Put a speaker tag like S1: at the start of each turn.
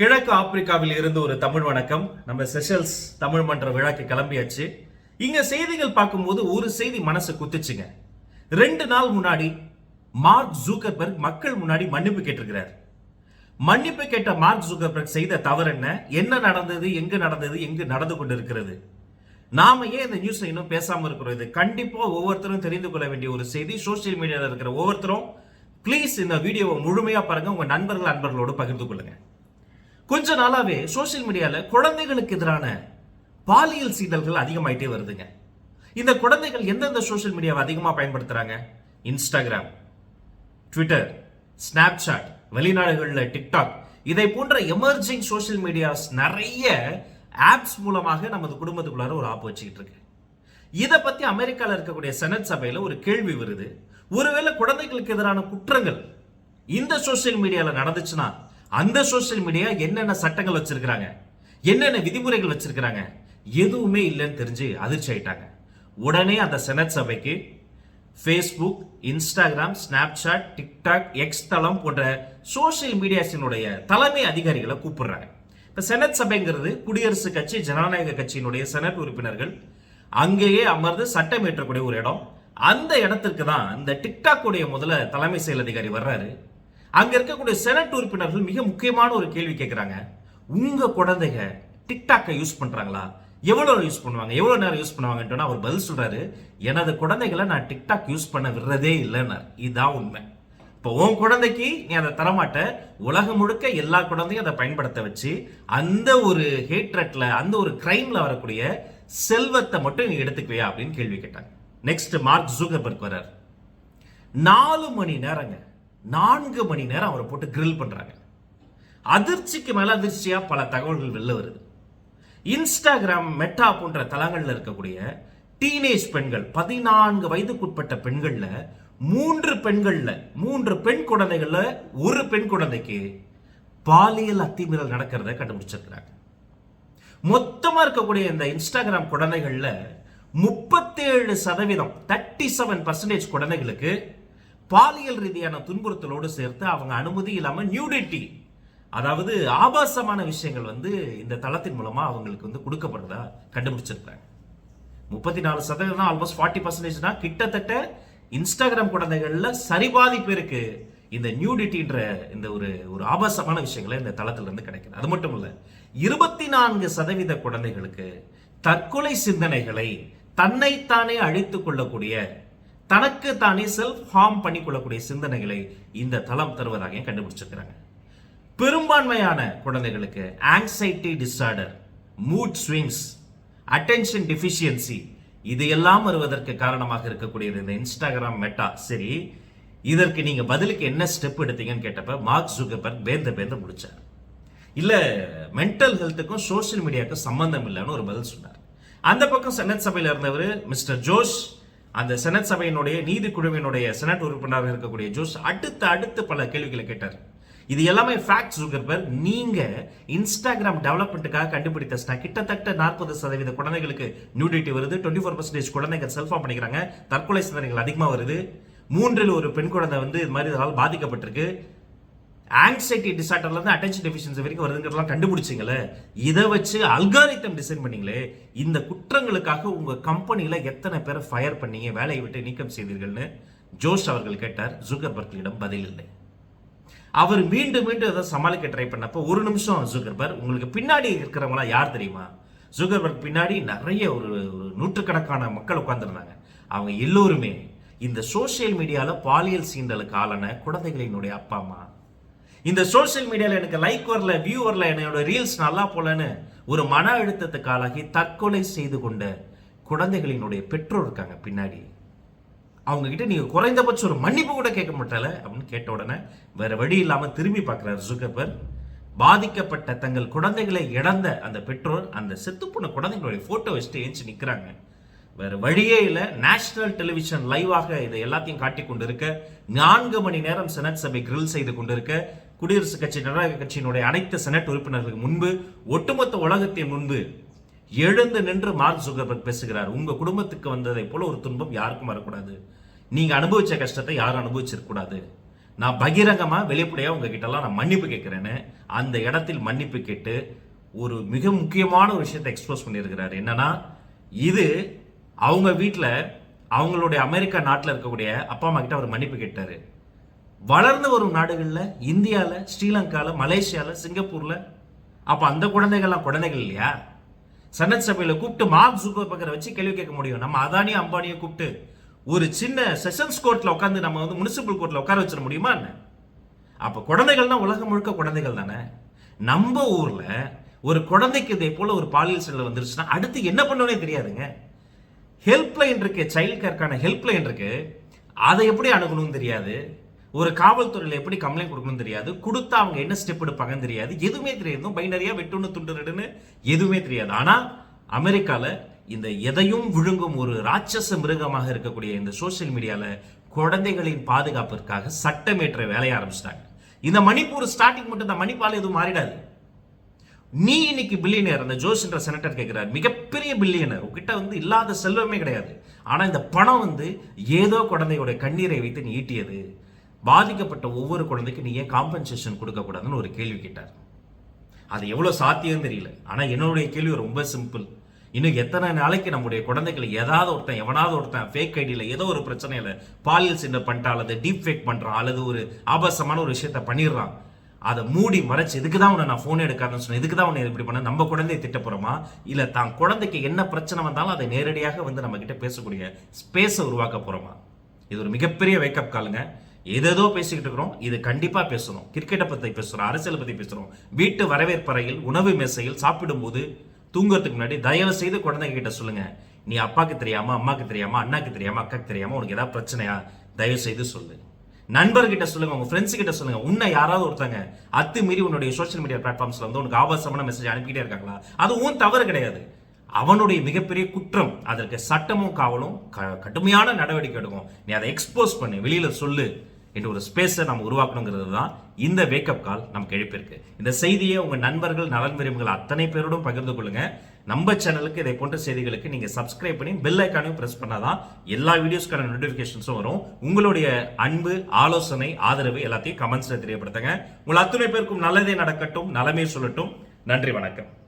S1: கிழக்கு ஆப்பிரிக்காவில் இருந்து ஒரு தமிழ் வணக்கம். நம்ம செஷல்ஸ் தமிழ் மன்ற விழாக்கு கிளம்பியாச்சு. இங்க செய்திகள் பார்க்கும்போது ஒரு செய்தி மனசு குத்துச்சுங்க. ரெண்டு நாள் முன்னாடி மார்க் ஜூக்கர்பர்க் மக்கள் முன்னாடி மன்னிப்பு கேட்டிருக்கிறார். மன்னிப்பு கேட்ட மார்க் ஜூக்கர்பர்க் செய்த தவறு என்ன? என்ன நடந்தது? எங்கு நடந்தது? எங்கு நடந்து கொண்டிருக்கிறது? நாம ஏன் இந்த நியூஸ் இன்னும் பேசாம இருக்கிறோம்? இது கண்டிப்பா ஒவ்வொருத்தரும் தெரிந்து கொள்ள வேண்டிய ஒரு செய்தி. சோஷியல் மீடியாவில் இருக்கிற ஒவ்வொருத்தரும் ப்ளீஸ் இந்த வீடியோவை முழுமையா பாருங்க. உங்க நண்பர்கள் அன்பர்களோடு பகிர்ந்து கொள்ளுங்க. கொஞ்ச நாளாவே சோஷியல் மீடியால குழந்தைகளுக்கு எதிரான பாலியல் சீண்டல்கள் அதிகமாயிட்டே வருதுங்க. இந்த குழந்தைகள் எந்தெந்த சோஷியல் மீடியாவை அதிகமாக பயன்படுத்துறாங்க? இன்ஸ்டாகிராம் ட்விட்டர் ஸ்னாப்சாட் வெளிநாடுகளில் டிக்டாக் இதை போன்ற எமர்ஜிங் சோஷியல் மீடியாஸ் நிறைய ஆப்ஸ் மூலமாக நமது குடும்பத்துக்குள்ளார ஒரு ஆப் வச்சுக்கிட்டு இருக்கு. இதை பத்தி அமெரிக்காவில் இருக்கக்கூடிய செனட் சபையில ஒரு கேள்வி வருது. ஒருவேளை குழந்தைகளுக்கு எதிரான குற்றங்கள் இந்த சோஷியல் மீடியாவில் நடந்துச்சுன்னா அந்த சோஷியல் மீடியா என்னென்ன சட்டங்கள் வச்சிருக்கிறாங்க? என்னென்ன விதிமுறைகள் வச்சிருக்கிறாங்க? எதுவுமே இல்லைன்னு தெரிஞ்சு அதிர்ச்சி ஆயிட்டாங்க. உடனே அந்த செனட் சபைக்கு Facebook Instagram Snapchat TikTok X தளம் போன்ற சோஷியல் மீடியாஸினுடைய தலைமை அதிகாரிகளை கூப்பிடுறாங்க. இப்போ செனட் சபைங்கிறது குடியரசுக் கட்சி ஜனநாயக கட்சியினுடைய செனட் உறுப்பினர்கள் அங்கேயே அமர்ந்து சட்டம் ஏற்றக்கூடிய ஒரு இடம். அந்த இடத்திற்கு தான் இந்த டிக்டாக் உடைய முதல்ல தலைமை செயல் அதிகாரி வர்றாரு. அங்க இருக்கக்கூடிய செனட் உறுப்பினர்கள் மிக முக்கியமான ஒரு கேள்வி கேட்குறாங்க உங்க குழந்தைங்க டிக்டாக்கை யூஸ் பண்றாங்களா? எவ்வளவு யூஸ் பண்ணுவாங்க? எவ்வளவு நேரம் யூஸ் பண்ணுவாங்கன்னு அவர் பதில் சொல்றாரு எனது குழந்தைகளை நான் டிக்டாக் யூஸ் பண்ண விடுறதே இல்லைன்னார். இதுதான் உண்மை. இப்போ உன் குழந்தைக்கு நீ அதை தரமாட்ட உலகம் முழுக்க எல்லா குழந்தையும் அதை பயன்படுத்த வச்சு அந்த ஒரு ஹேட்ரட்ல அந்த ஒரு கிரைம்ல வரக்கூடிய செல்வத்தை மட்டும் நீ எடுத்துக்குவியா அப்படின்னு கேள்வி கேட்டாங்க. நெக்ஸ்ட் மார்க் ஜூகர்பர்க் வரார் நாலு மணி நேரங்க. நான்கு மணி நேரம் அவரை போட்டு கிரில் பண்ணுறாங்க அதிர்ச்சிக்கு மேலே அதிர்ச்சியாக பல தகவல்கள் வெளில வருது. இன்ஸ்டாகிராம் மெட்டா போன்ற தளங்களில் இருக்கக்கூடிய டீனேஜ் பெண்கள் பதினான்கு வயதுக்குட்பட்ட பெண்களில் மூன்று பெண்களில் மூன்று பெண் குழந்தைகளில் ஒரு பெண் குழந்தைக்கு பாலியல் அத்துமீறல் நடக்கிறத கண்டுபிடிச்சிருக்கிறாங்க. மொத்தமாக இருக்கக்கூடிய இந்த இன்ஸ்டாகிராம் குழந்தைகளில் முப்பத்தேழு சதவீதம் தேர்ட்டி செவன் பர்சன்டேஜ் குழந்தைகளுக்கு பாலியல் ரீதியான துன்புறுத்தலோடு சேர்த்து அவங்க அனுமதி இல்லாமல் நியூடிட்டி அதாவது ஆபாசமான விஷயங்கள் வந்து இந்த தளத்தின் மூலமா அவங்களுக்கு வந்து கொடுக்கப்படுறதா கண்டுபிடிச்சிருக்காங்க முப்பத்தி நாலு சதவீதம் ஆல்மோஸ்ட் ஃபார்ட்டி பர்சன்டேஜ்னா கிட்டத்தட்ட இன்ஸ்டாகிராம் குழந்தைகள்ல சரிபாதி பேருக்கு இந்த நியூடிட்டின்ற இந்த ஒரு ஒரு ஆபாசமான விஷயங்களை இந்த தளத்துல இருந்து கிடைக்குது. அது மட்டும் இல்ல இருபத்தி நான்கு சதவீத குழந்தைகளுக்கு தற்கொலை சிந்தனைகளை தன்னைத்தானே அழித்துக் கொள்ளக்கூடிய தனக்கு தானே செல்ஃப் ஹார்ம் பண்ணிக்கொள்ளக்கூடிய சிந்தனைகளை இந்த தளம் தருவதாக கண்டுபிடிச்சிருக்கிறாங்க? பெரும்பான்மையான குழந்தைகளுக்கு anxiety disorder mood swings attention deficiency இது எல்லாம் வருவதற்கு காரணமாக இருக்கக்கூடியது இந்த இன்ஸ்டாகிராம் மெட்டா சரி இதற்கு நீங்க பதிலுக்கு என்ன ஸ்டெப் எடுத்தீங்கன்னு கேட்டப்ப மார்க் ஜுகர்பர்க் பேந்த பேந்த முடிச்சார். இல்ல மென்டல் ஹெல்த்துக்கும் சோஷியல் மீடியாவுக்கும் சம்பந்தம் இல்லைன்னு ஒரு பதில் சொன்னார். அந்த பக்கம் செனட் சபையில் இருந்தவர் மிஸ்டர் ஜோஷ் அந்த செனட் சபையினுடைய நீதி குழுவினுடைய செனட் உறுப்பினராக இருக்கக்கூடிய ஜோஸ் அடுத்து அடுத்து பல கேள்விகளை கேட்டார். இது எல்லாமே ஃபேக்ட் ஜுகர்பர்க் நீங்க இன்ஸ்டாகிராம் டெவலப்மெண்ட்டுக்காக கண்டுபிடித்த கிட்டத்தட்ட நாற்பது சதவீத குழந்தைகளுக்கு நியூடிட்டி வருது டுவெண்ட்டி ஃபோர் பர்சன்டேஜ் குழந்தைங்க செல்ஃபா பண்ணிக்கிறாங்க. தற்கொலை சிந்தனைகள் அதிகமாக வருது. மூன்றில் ஒரு பெண் குழந்தை வந்து இது மாதிரி இதனால் பாதிக்கப்பட்டிருக்கு. ஆங்ஸைட்டி டிசார்டர்லேருந்து அட்டென்ஷன் டெஃபிஷியன்சி வரைக்கும் வருதுங்கிறதெல்லாம் கண்டுபிடிச்சிங்களே. இதை வச்சு அல்காரித்தம் டிசைன் பண்ணீங்களே இந்த குற்றங்களுக்காக உங்கள் கம்பெனியில் எத்தனை பேரை ஃபயர் பண்ணீங்க வேலையை விட்டு நீக்கம் செய்தீர்கள்னு? ஜோஷ் அவர்கள் கேட்டார் ஜுகர்பர்க்கிடம் பதில் இல்லை. அவர் மீண்டும் மீண்டும் அதை சமாளிக்க ட்ரை பண்ணப்போ ஒரு நிமிஷம் ஜுகர்பர்க் உங்களுக்கு பின்னாடி இருக்கிறவங்களாம் யார் தெரியுமா? ஜுகர்பர்க் பின்னாடி நிறைய ஒரு நூற்றுக்கணக்கான மக்கள் உட்காந்துருந்தாங்க அவங்க எல்லோருமே இந்த சோஷியல் மீடியாவில் பாலியல் சீண்டலுக்கு ஆளான குழந்தைகளினுடைய அப்பா அம்மா. இந்த சோஷியல் மீடியாவில் எனக்கு லைக் வரல வியூ வரல என்னோட ரீல்ஸ் நல்லா போலன்னு ஒரு மன அழுத்தத்துக்கு ஆளாகி தற்கொலை செய்து கொண்ட குழந்தைகளினுடைய பெற்றோர் இருக்காங்க பின்னாடி. அவங்க கிட்ட நீங்க குறைந்தபட்சம் ஒரு மன்னிப்பு கூட கேட்க மாட்டல அப்படின்னு கேட்ட உடனே வேற வழி இல்லாம திரும்பி பார்க்கிறார் ஜுகர்பர் பாதிக்கப்பட்ட தங்கள் குழந்தைகளை இழந்த அந்த பெற்றோர் அந்த செத்துப்போன குழந்தைங்களுடைய போட்டோ வச்சுட்டு ஏஞ்சி நிற்கிறாங்க வேற வழியே இல்லை. நேஷனல் டெலிவிஷன் லைவாக இதை எல்லாத்தையும் காட்டி கொண்டிருக்க நான்கு மணி நேரம் செனட் சபை கிரில் செய்து கொண்டிருக்க குடியரசுக் கட்சி ஜனநாயக கட்சியினுடைய அனைத்து செனட் உறுப்பினர்களுக்கு முன்பு ஒட்டுமொத்த உலகத்தின் முன்பு எழுந்து நின்று மார்க் சுகர்பர்க் பேசுகிறார். உங்க குடும்பத்துக்கு வந்ததை போல ஒரு துன்பம் யாருக்கும் வரக்கூடாது. நீங்க அனுபவிச்ச கஷ்டத்தை யாரும் அனுபவிச்சிருக்கூடாது நான் பகிரங்கமா வெளிப்படையா உங்ககிட்ட நான் மன்னிப்பு கேட்கிறேன்னு அந்த இடத்தில் மன்னிப்பு கேட்டு ஒரு மிக முக்கியமான ஒரு விஷயத்தை எக்ஸ்போஸ் பண்ணியிருக்கிறார். என்னன்னா இது அவங்க வீட்டில் அவங்களுடைய அமெரிக்கா நாட்டில் இருக்கக்கூடிய அப்பா அம்மா கிட்ட அவர் மன்னிப்பு கேட்டார். வளர்ந்து வரும் நாடுகளில் இந்தியாவில் ஸ்ரீலங்காவில் மலேசியாவில் சிங்கப்பூரில் அப்போ அந்த குழந்தைகள்லாம் குழந்தைகள் இல்லையா? சனத் சபையில் கூப்பிட்டு மார்க் ஜூக்கர்பர்கரை வச்சு கேள்வி கேட்க முடியும். நம்ம அதானியும் அம்பானியை கூப்பிட்டு ஒரு சின்ன செஷன்ஸ் கோர்ட்டில் உட்காந்து நம்ம வந்து முனிசிபல் கோர்ட்டில் உட்கார வச்சிட முடியுமா என்ன? அப்போ குழந்தைகள்னா உலகம் முழுக்க குழந்தைகள் தானே? நம்ம ஊரில் ஒரு குழந்தைக்கு இதே போல் ஒரு பாலியல் செல்ல வந்துருச்சுன்னா அடுத்து என்ன பண்ணுவனே தெரியாதுங்க. ஹெல்ப்லைன் இருக்கு சைல்ட் கேருக்கான ஹெல்ப்லைன் இருக்கு. அதை எப்படி அணுகணும்னு தெரியாது. ஒரு காவல்துறையில் எப்படி கம்ப்ளைண்ட் கொடுக்கணும்னு தெரியாது. கொடுத்தா அவங்க என்ன ஸ்டெப் எடுப்பாங்கன்னு தெரியாது. எதுவுமே தெரியாது பைனரியா வெட்டுன்னு துண்டுறதுன்னு எதுவுமே தெரியாது. ஆனால் அமெரிக்கால இந்த எதையும் விழுங்கும் ஒரு ராட்சச மிருகமாக இருக்கக்கூடிய இந்த சோஷியல் மீடியால குழந்தைகளின் பாதுகாப்பிற்காக சட்டமேற்ற வேலையை ஆரம்பிச்சிட்டாங்க. இந்த மணிப்பூர் ஸ்டார்டிங் மட்டும் தான் மணிப்பால் எதுவும் மாறிடாது. நீ இன்னைக்கு பில்லியனர் அந்த ஜோஷ்ன்ற செனட்டர் கேட்கிறார் மிகப்பெரிய பில்லியனர் உங்ககிட்ட வந்து இல்லாத செல்வமே கிடையாது. ஆனா இந்த பணம் வந்து ஏதோ குழந்தையோட கண்ணீரை வைத்து நீ ஈட்டியது. பாதிக்கப்பட்ட ஒவ்வொரு குழந்தைக்கும் நீ ஏன் காம்பன்சேஷன் கொடுக்கக்கூடாதுன்னு ஒரு கேள்வி கேட்டார். அது எவ்வளோ சாத்தியம் தெரியல. ஆனால் என்னுடைய கேள்வி ரொம்ப சிம்பிள் இன்னும் எத்தனை நாளைக்கு நம்முடைய குழந்தைகளை ஏதாவது ஒருத்தன் எவனாவது ஒருத்தன் ஃபேக் ஐடியில் ஏதோ ஒரு பிரச்சனையில் பாலியல் சின்ன பண்ணிட்டா அல்லது டீப் ஃபேக் பண்ணுறான் அல்லது ஒரு ஆபாசமான ஒரு விஷயத்த பண்ணிடுறான். அதை மூடி மறைச்சு இதுக்கு தான் உன்னை நான் ஃபோன் எடுக்காதுன்னு சொன்னேன்? இதுக்கு தான் உன்னை இப்படி பண்ண? நம்ம குழந்தைய திட்ட போகிறோமா இல்லை தான் குழந்தைக்கு என்ன பிரச்சனை வந்தாலும் அதை நேரடியாக வந்து நம்ம கிட்ட பேசக்கூடிய ஸ்பேஸை உருவாக்க போகிறோமா இது ஒரு மிகப்பெரிய வேக்கப் காலுங்க ஏதேதோ பேசிக்கிட்டு இருக்கிறோம். இது கண்டிப்பாக பேசணும். கிரிக்கெட்டை பற்றி பேசுகிறோம் அரசியலை பற்றி பேசுகிறோம் வீட்டு வரவேற்பறையில் உணவு மேசையில் சாப்பிடும்போது தூங்குறதுக்கு முன்னாடி தயவு செய்து குழந்தைங்க கிட்ட சொல்லுங்க. நீ அப்பாவுக்கு தெரியாமல் அம்மாக்கு தெரியாமல் அண்ணாக்கு தெரியாமல் அக்காக்கு தெரியாமல் உனக்கு ஏதாவது பிரச்சனையா? தயவு செய்து சொல்லு. நண்பர்கிட்ட சொல்லுங்க உங்க ஃப்ரெண்ட்ஸ் கிட்ட சொல்லுங்க. உன்னை யாராவது ஒருத்தங்க அத்து மீறி உன்னுடைய சோஷியல் மீடியா பிளாட்ஃபார்ம்ஸ்ல வந்து உனக்கு ஆபாசமான மெசேஜ் அனுப்பிட்டே இருக்காங்களா? அது உன் தவறு கிடையாது. அவனுடைய மிகப்பெரிய குற்றம் அதற்கு சட்டமும் காவலும் க- கடுமையான நடவடிக்கை எடுக்கும். நீ அதை எக்ஸ்போஸ் பண்ணு வெளியில சொல்லு. என்ற ஒரு ஸ்பேஸை நம்ம உருவாக்கணுங்கிறது தான் இந்த வேக்கப் கால் நமக்கு எழுப்பியிருக்கு இந்த செய்தியை உங்கள் நண்பர்கள் நலன் விரும்புகள் அத்தனை பேரோடும் பகிர்ந்து கொள்ளுங்க. நம்ம சேனலுக்கு இதை போன்ற செய்திகளுக்கு நீங்கள் சப்ஸ்கிரைப் பண்ணி பெல் ஐக்கானையும் பண்ணால் தான் எல்லா வீடியோஸ்க்கான நோட்டிஃபிகேஷன்ஸும் வரும். உங்களுடைய அன்பு ஆலோசனை ஆதரவு எல்லாத்தையும் கமெண்ட்ஸில் தெரியப்படுத்துங்க. உங்கள் அத்தனை பேருக்கும் நல்லதே நடக்கட்டும் நலமே சொல்லட்டும். நன்றி வணக்கம்.